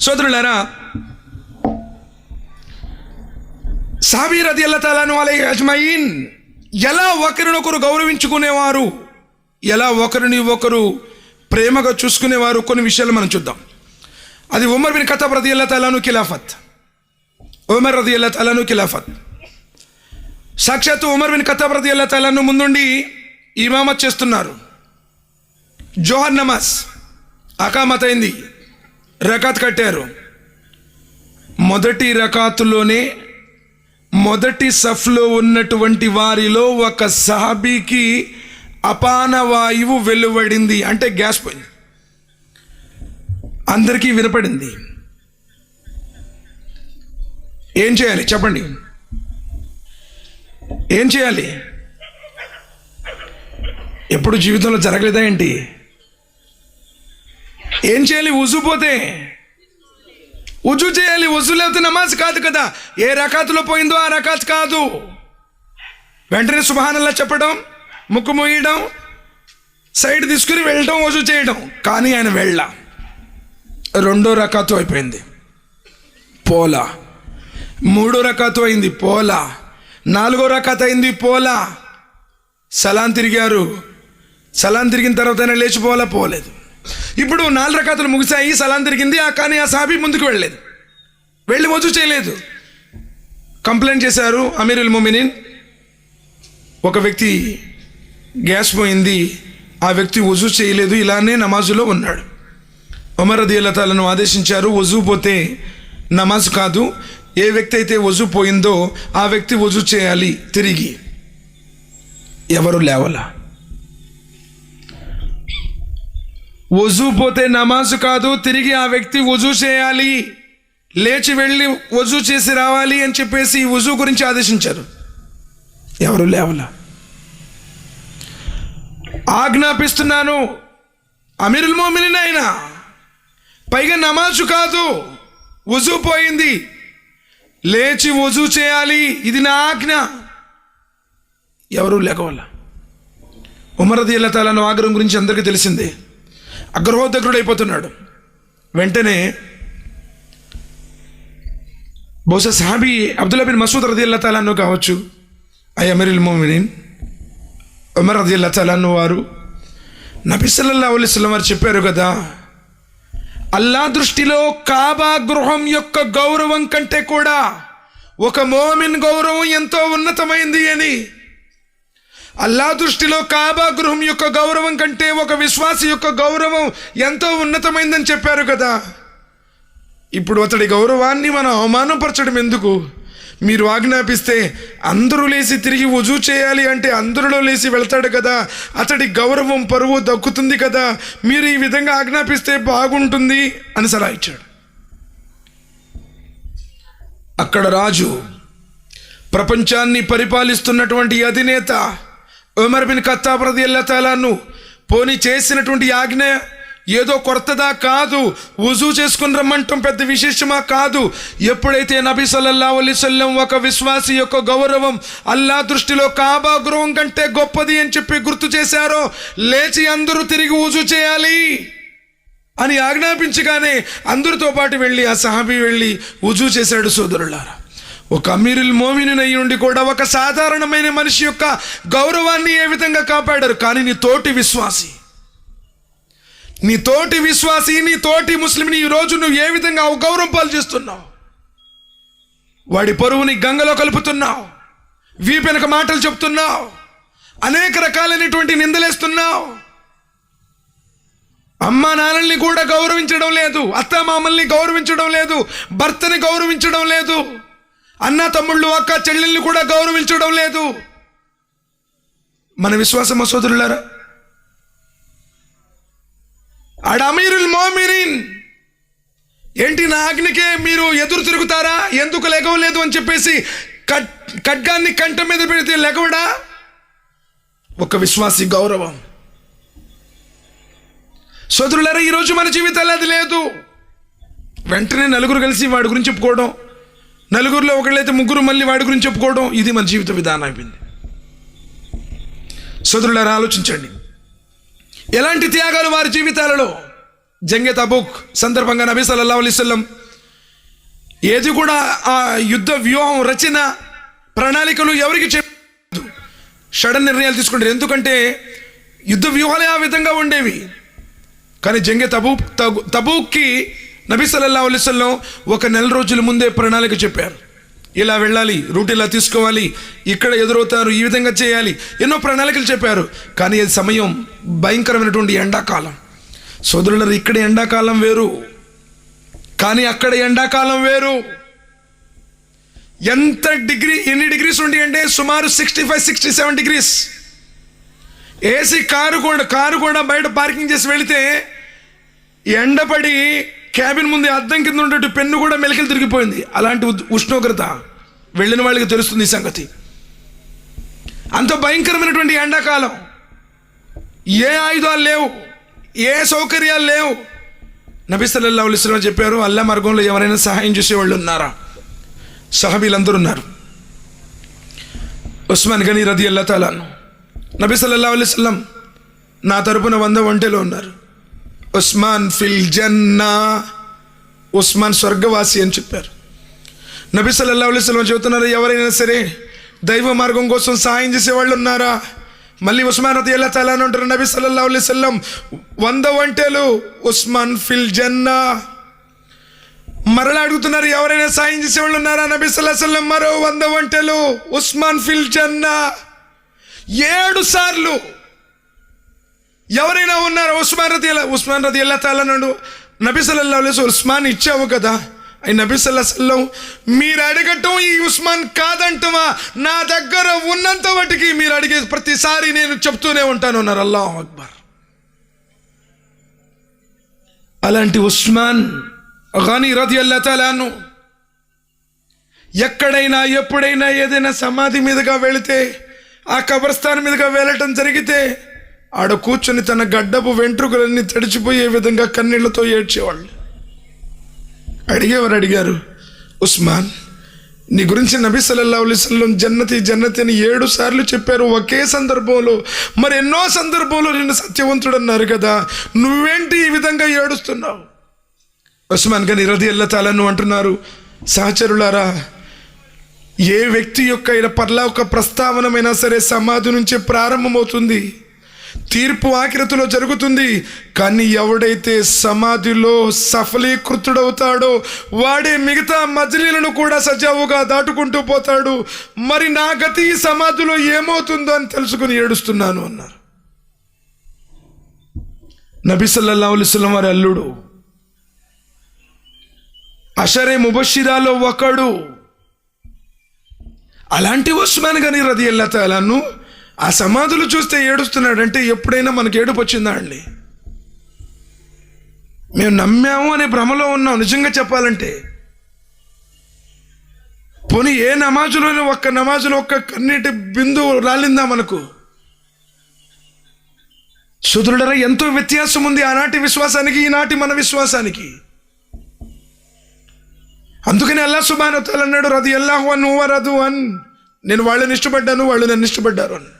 సోదరులారా సాబీర్ అది తాలాను వాళ్ళ యజమాయిన్ ఎలా ఒకరినొకరు గౌరవించుకునేవారు ఎలా ఒకరిని ఒకరు ప్రేమగా చూసుకునేవారు కొన్ని విషయాలు మనం చూద్దాం. అది ఉమర్ బిన్ ఖతాబ్ రది అల్లా తాలాను ఖిలాఫత్. ఉమర్ రది అల్లా తాలాను ఖిలాఫత్. సాక్షాత్తు ఉమర్ బిన్ ఖతాబ్ రది అల్లా తాలాను ముందుండి ఇమామత్ చేస్తున్నారు. జోహర్ నమాజ్ అకామత్ అయింది రకాత్ కట్టారు. మొదటి రకాతులోనే మొదటి సఫ్లో ఉన్నటువంటి వారిలో ఒక సహాబీకి అపాన వాయువు వెలువడింది. అంటే గ్యాస్ పోయింది. అందరికీ వినపడింది. ఏం చేయాలి? చెప్పండి. ఏం చేయాలి? ఎప్పుడు జీవితంలో జరగలేదా ఏంటి? ఏం చేయాలి? ఉజు పోతే. ఉజు చేయాలి. ఉజు లేకపోతే నమాజ్ కాదు కదా. ఏ రకాతులో పోయిందో ఆ రకాత్ కాదు. వెంటనే సుభానల్లా చెప్పడం ముక్కు మోయడం సైడ్ తీసుకుని వెళ్ళడం వజు చేయడం. కానీ ఆయన వెళ్ళ. రెండో రకాతు అయిపోయింది. పోలా. మూడో రకాతు అయింది. పోలా. నాలుగో రకాత్ అయింది. పోలా. సలాం తిరిగారు. సలాం తిరిగిన తర్వాత లేచిపోవాలా పోలేదు. ఇప్పుడు నాలుగు రకాతులు ముగిశాయి సలాం తిరిగింది ఆ కానీ ఆ సాబీ ముందుకు వెళ్ళలేదు. వెళ్ళి వజు చేయలేదు. కంప్లైంట్ చేశారు అమీరుల్ మొమినిన్. ఒక వ్యక్తి గ్యాస్ పోయింది ఆ వ్యక్తి వజు చేయలేదు ఇలానే నమాజులో ఉన్నాడు. ఉమర్ రది ఆదేశించారు వజు పోతే నమాజ్ కాదు ఏ వ్యక్తి అయితే వజు పోయిందో ఆ వ్యక్తి వజు చేయాలి తిరిగి. ఎవరు లేవలా? వజు పోతే నమాజు కాదు తిరిగి ఆ వ్యక్తి వజు చేయాలి. లేచి వెళ్ళి వజు చేసి రావాలి అని చెప్పేసి వజూ వజు గురించి ఆదేశించారు. ఎవరు లేవలా? ఆజ్ఞాపిస్తున్నాను అమీరుల్ మోమిని ఆయన పైగా నమాజు కాదు వజు పోయింది. లేచి వజు చేయాలి ఇది నా ఆజ్ఞ. ఎవరు లేకవల్ల ఉమరది తాలను ఆగ్రహం గురించి అందరికీ తెలిసిందే. అగ్రహోదగ్రుడైపోతున్నాడు వెంటనే బహుశా సాబి అబ్దుల్లా బిన్ మసూద్ రది అల్లా తాలాను కావచ్చు ఐ అమీరుల్ మోమినిన్ ఉమర్ రది అల్లా తాలాను వారు నబీ సల్లల్లాహు వారు చెప్పారు కదా అల్లా దృష్టిలో కాబా గృహం యొక్క గౌరవం కంటే కూడా ఒక మోమిన్ గౌరవం ఎంతో ఉన్నతమైంది అని. అల్లా దృష్టిలో కాబా గృహం యొక్క గౌరవం కంటే ఒక విశ్వాసి యొక్క గౌరవం ఎంతో ఉన్నతమైందని చెప్పారు కదా. ఇప్పుడు అతడి గౌరవాన్ని మనం అవమానపరచడం ఎందుకు? మీరు ఆజ్ఞాపిస్తే అందరూ లేచి తిరిగి వజూ చేయాలి అంటే అందరిలో లేచి వెళ్తాడు కదా. అతడి గౌరవం పరువు దక్కుతుంది కదా. మీరు ఈ విధంగా ఆజ్ఞాపిస్తే బాగుంటుంది అని సలహా ఇచ్చాడు. అక్కడ రాజు ప్రపంచాన్ని పరిపాలిస్తున్నటువంటి అధినేత ఉమర్ బిన్ ఖత్తాబ్ రది తాలాను పోని చేసినటువంటి ఆజ్ఞ ఏదో కొత్తదా కాదు వుజూ చేసుకుని రమ్మంటాం పెద్ద విశేషమా కాదు. ఎప్పుడైతే నబీ సల్లల్లా అలీసల్లం ఒక విశ్వాసి యొక్క గౌరవం అల్లా దృష్టిలో కాబా గృహం కంటే గొప్పది అని చెప్పి గుర్తు చేశారో లేచి అందరూ తిరిగి వుజూ చేయాలి అని ఆజ్ఞాపించగానే అందరితో పాటు వెళ్ళి ఆ సహాబీ వెళ్ళి వుజూ చేశాడు సోదరులారా. ఒక అమీరుల్ మోమిన్ అయి ఉండి కూడా ఒక సాధారణమైన మనిషి యొక్క గౌరవాన్ని ఏ విధంగా కాపాడారు? కానీ నీ తోటి విశ్వాసి. నీ తోటి విశ్వాసి నీ తోటి ముస్లింని ఈ రోజు నువ్వు ఏ విధంగా అవగౌరవం పాలు చేస్తున్నావు? వాడి పరువుని గంగలో కలుపుతున్నావు. వీపెనక మాటలు చెప్తున్నావు. అనేక రకాలైనటువంటి నిందలేస్తున్నావు. అమ్మ నాన్నల్ని కూడా గౌరవించడం లేదు. అత్త మామల్ని గౌరవించడం లేదు. భర్తని గౌరవించడం లేదు. అన్న తమ్ముళ్ళు అక్క చెల్లెల్ని కూడా గౌరవించడం లేదు. మన విశ్వాసమ సోదరులారా? ఆడ అమీరుల్ మోమిరిన్ ఏంటి నా ఆజ్ఞకే మీరు ఎదురు తిరుగుతారా? ఎందుకు లెగవలేదు అని చెప్పేసి కట్ ఖడ్గాన్ని కంట మీద పెడితే లెగవడా? ఒక విశ్వాసి గౌరవం. సోదరులారా ఈరోజు మన జీవితాలు అది లేదు. వెంటనే నలుగురు కలిసి వాడి గురించి చెప్పుకోవడం. నలుగురిలో ఒకళ్ళైతే ముగ్గురు మళ్ళీ వాడి గురించి చెప్పుకోవడం ఇది మన జీవిత విధానం అయిపోయింది. సోదరులారా ఆలోచించండి. ఎలాంటి త్యాగాలు వారి జీవితాలలో? జంగే తబూక్ సందర్భంగా నబీ సల్లల్లా అలిస్లం ఏది కూడా ఆ యుద్ధ వ్యూహం రచన ప్రణాళికలు ఎవరికి చెప్పదు షడన్ నిర్ణయాలు తీసుకుంటారు. ఎందుకంటే యుద్ధ వ్యూహాలే ఆ విధంగా ఉండేవి. కానీ జంగే తబూ తబూక్కి నబీ సల్లల్లా ఒక నెల రోజుల ముందే ప్రణాళిక చెప్పారు. ఇలా వెళ్ళాలి రూట్ ఇలా తీసుకోవాలి ఇక్కడ ఎదురవుతారు ఈ విధంగా చేయాలి ఎన్నో ప్రణాళికలు చెప్పారు. కానీ అది సమయం భయంకరమైనటువంటి ఎండాకాలం. సోదరులరు ఇక్కడ ఎండాకాలం వేరు. కానీ అక్కడ ఎండాకాలం వేరు. ఎంత డిగ్రీ ఎన్ని డిగ్రీస్ ఉండి అంటే సుమారు sixty five sixty seven degrees. AC car కూడా కారు కూడా బయట పార్కింగ్ చేసి వెళితే ఎండపడి క్యాబిన్ ముందు అద్దం కింద ఉండే పెన్ను కూడా మెలికలు తిరిగిపోయింది. అలాంటి ఉష్ణోగ్రత వెళ్ళిన వాళ్ళకి తెలుస్తుంది ఈ సంగతి. అంత భయంకరమైనటువంటి ఎండాకాలం. ఏ ఆయుధాలు లేవు ఏ సౌకర్యాలు లేవు. నబీ సల్లల్లాహు చెప్పారు అల్లా మార్గంలో ఎవరైనా సహాయం చేసేవాళ్ళు ఉన్నారా? సహబీలందరూ ఉన్నారు. ఉస్మాన్ గనీ రది అల్లా తాలాను నబీ సల్లల్లాహు అలైహి నా తరపున వంద ఒంటెలో ఉన్నారు. ఉస్మాన్ ఫిల్ జన్నా ఉస్మాన్ స్వర్గవాసి అని చెప్పారు. నబీ సల్లల్లాహు చెబుతున్నారు ఎవరైనా సరే దైవ మార్గం కోసం సహాయం చేసేవాళ్ళు ఉన్నారా? మళ్ళీ ఉస్మాన్ రతి ఎలా తలా అని అంటారు నబీ సల్లల్లా అలైహి వంద వంటలు ఉస్మాన్ ఫిల్ జన్నా. మరలా అడుగుతున్నారు ఎవరైనా సాయం చేసేవాళ్ళు ఉన్నారా? నబీ సల్లాహల్లం మరో వంద వంటలు ఉస్మాన్ ఫిల్ జన్నా. ఏడు సార్లు ఎవరైనా ఉన్నారు? ఉస్మాన్ రతి ఉస్మాన్ రది ఎలా తాలన్నాడు నబీ ఉస్మాన్ ఇచ్చావు కదా? అయి నబీ మీరు అడగటం ఈ ఉస్మాన్ కాదంటమా? నా దగ్గర ఉన్నంత వాటికి మీరు అడిగే ప్రతిసారి నేను చెప్తూనే ఉంటాను అన్నారు. అల్లాహ్ అక్బర్. అలాంటి ఉస్మాన్ కానీ రది అల్లా తాలాను ఎక్కడైనా ఎప్పుడైనా ఏదైనా సమాధి మీదుగా వెళితే ఆ కబరస్థాన్ మీదుగా వెళ్ళటం జరిగితే ఆడ కూర్చొని తన గడ్డపు వెంట్రుకలన్నీ తడిచిపోయే విధంగా కన్నీళ్ళతో ఏడ్చేవాళ్ళు. అడిగేవారు అడిగారు ఉస్మాన్ నీ గురించి నబీ సల్లల్లాహు జన్నతి జన్నతి అని ఏడు సార్లు చెప్పారు. ఒకే సందర్భంలో మరి ఎన్నో సందర్భంలో నిన్ను సత్యవంతుడు అన్నారు కదా? నువ్వేంటి ఈ విధంగా ఏడుస్తున్నావు? ఉస్మాన్ గని రది అంటున్నారు సహచరులారా ఏ వ్యక్తి యొక్క ఇలా పర్లా ఒక ప్రస్తావనమైనా సరే సమాధి నుంచే ప్రారంభమవుతుంది. తీర్పు ఆకృతిలో జరుగుతుంది. కానీ ఎవడైతే సమాధిలో సఫలీకృతుడవుతాడో వాడే మిగతా మజిలీలను కూడా సజావుగా దాటుకుంటూ పోతాడు. మరి నా గతి ఈ సమాధిలో ఏమవుతుందో అని తెలుసుకుని ఏడుస్తున్నాను అన్నారు. నబీసల్లా అలిస్లం వారి అల్లుడు అషరే ముబషిరాలో ఒకడు అలాంటి ఉస్మాన్ గని రది తాలాను ఆ సమాధులు చూస్తే ఏడుస్తున్నాడంటే ఎప్పుడైనా మనకి ఏడుపు వచ్చిందా అండి? మేము నమ్మాము అనే భ్రమలో ఉన్నాం. నిజంగా చెప్పాలంటే పోనీ ఏ నమాజులోనే ఒక్క నమాజులో ఒక్క కన్నీటి బిందువు రాలిందా మనకు? సుదృఢరా ఎంతో వ్యత్యాసం ఉంది ఆనాటి విశ్వాసానికి ఈనాటి మన విశ్వాసానికి. అందుకని అల్లా సుబాన్ అన్నాడు రది ఎల్లాహు అన్ నువ్వు రదు అన్. నేను వాళ్ళని ఇష్టపడ్డాను వాళ్ళు నన్ను ఇష్టపడ్డారు అని.